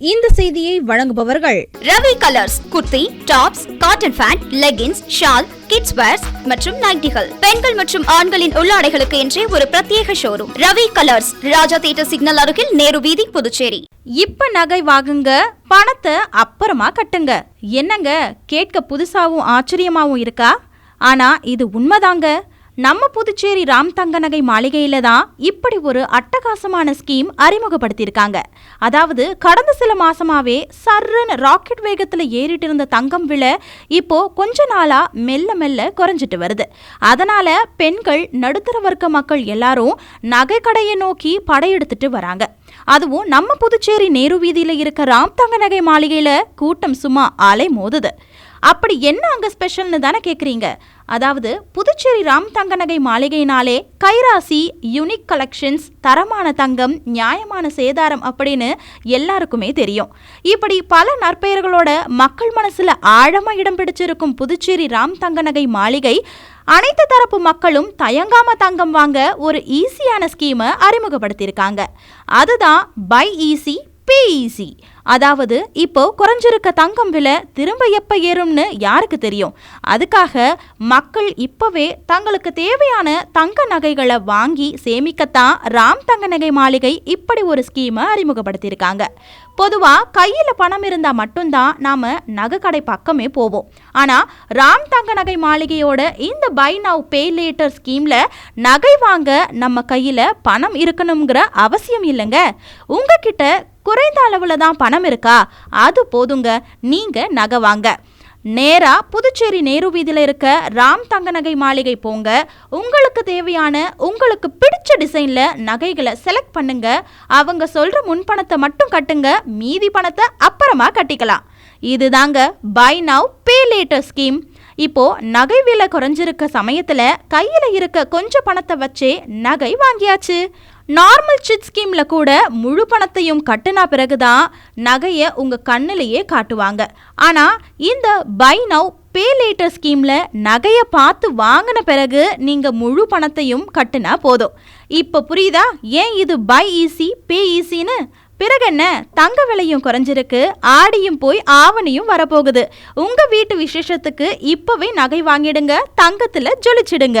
இந்த செய்தியை வழங்குபவர்கள் Ravi colours kurti tops cotton pant leggings shawl kids wears மற்றும் நைட்டிகள். பெண்கள் மற்றும் ஆண்களின் உள்ளாடைகளுக்கு என்றே ஒரு பிரத்யேக showroom Ravi colours Raja theatre signal அருகில் நேரு வீதி புதுச்சேரி. இப்ப நகை வாங்குங்க பணத்தை அப்புறமா கட்டுங்க. என்னங்க கேட்க புதுசாவும் ஆச்சரியமாவும் இருக்கா? ஆனா இது உண்மைதாங்க. நம்ம புதுச்சேரி ராம் தங்கநகை மாளிகையில தான் இப்படி ஒரு அட்டகாசமான ஸ்கீம் அறிமுகப்படுத்தியிருக்காங்க. அதாவது கடந்த சில மாசமாவே சர்ரன் ராக்கெட் வேகத்துல ஏறிட்டு இருந்த தங்கம் விலை இப்போ கொஞ்ச நாளா மெல்ல மெல்ல குறைஞ்சிட்டு வருது. அதனால பெண்கள் நடுத்தர வர்க்க மக்கள் எல்லாரும் நகை கடையை நோக்கி படையெடுத்துட்டு வராங்க. அதுவும் நம்ம புதுச்சேரி நேரு வீதியில் இருக்க ராம் தங்க நகை மாளிகையில் கூட்டம் சும்மா அலை மோதுது. அப்படி என்ன அங்கே ஸ்பெஷல்னு தானே கேட்குறீங்க அதாவது புதுச்சேரி ராம் தங்க நகை மாளிகையினாலே கைராசி யுனிக் கலெக்ஷன்ஸ் தரமான தங்கம் நியாயமான சேதாரம் அப்படின்னு எல்லாருக்குமே தெரியும். இப்படி பல நற்பெயர்களோட மக்கள் மனசில் ஆழமாக இடம் பிடிச்சிருக்கும் புதுச்சேரி ராம் தங்க நகை மாளிகை அனைத்து தரப்பு மக்களும் தயங்காம தங்கம் வாங்க ஒரு ஈஸியான ஸ்கீமை அறிமுகப்படுத்தியிருக்காங்க. அதுதான் பை ஈஸி பி ஈஸி அதாவது இப்போ குறைஞ்சிருக்க தங்கம் விலை திரும்ப எப்ப ஏறும்னு யாருக்கு தெரியும்? அதுக்காக மக்கள் இப்பவே தங்களுக்கு தேவையான தங்க நகைகளை வாங்கி சேமிக்கத்தான் ராம் தங்க நகை மாளிகை இப்படி ஒரு ஸ்கீமை அறிமுகப்படுத்தியிருக்காங்க. பொதுவா கையில பணம் இருந்தா மட்டும்தான் நாம நகை கடை பக்கமே போவோம். ஆனா ராம் தங்க நகை மாளிகையோட இந்த பை நவ் பே லேட்டர் ஸ்கீம்ல நகை வாங்க நம்ம கையில பணம் இருக்கணுங்கிற அவசியம் இல்லைங்க. உங்ககிட்ட குறைந்த அளவுல தான் பணம் இருக்கா? அது போதுங்க. நீங்க நகை வாங்க. நேரா புதுச்சேரி நேரு வீதியில் இருக்க ராம் தங்க நகை மாளிகை போங்க. உங்களுக்கு தேவையான உங்களுக்கு பிடிச்ச டிசைனில் நகைகளை செலக்ட் பண்ணுங்க. அவங்க சொல்கிற முன்பணத்தை மட்டும் கட்டுங்க மீதி பணத்தை அப்புறமா கட்டிக்கலாம். இதுதாங்க buy now pay later scheme இப்போ நகை விலை குறைஞ்சிருக்க சமயத்தில் கையில் இருக்க கொஞ்சம் பணத்தை வச்சே நகை வாங்கியாச்சு. நார்மல் சிட் ஸ்கீமில் கூட முழு பணத்தையும் கட்டுனா பிறகுதான் நகையை உங்கள் கண்ணிலேயே காட்டுவாங்க. ஆனால் இந்த பை நவ் பே லேட்டர் ஸ்கீமில் நகையை பார்த்து வாங்கின பிறகு நீங்கள் முழு பணத்தையும் கட்டினா போதும். இப்போ புரியுதா? ஏன் இது பை ஈஸி பே ஈஸின்னு பிறகு என்ன? தங்க விலையும் குறைஞ்சிருக்கு ஆடியும் போய் ஆவணியும் வரப்போகுது. உங்கள் வீட்டு விசேஷத்துக்கு இப்போவே நகை வாங்கிடுங்க தங்கத்தில் ஜொலிச்சிடுங்க.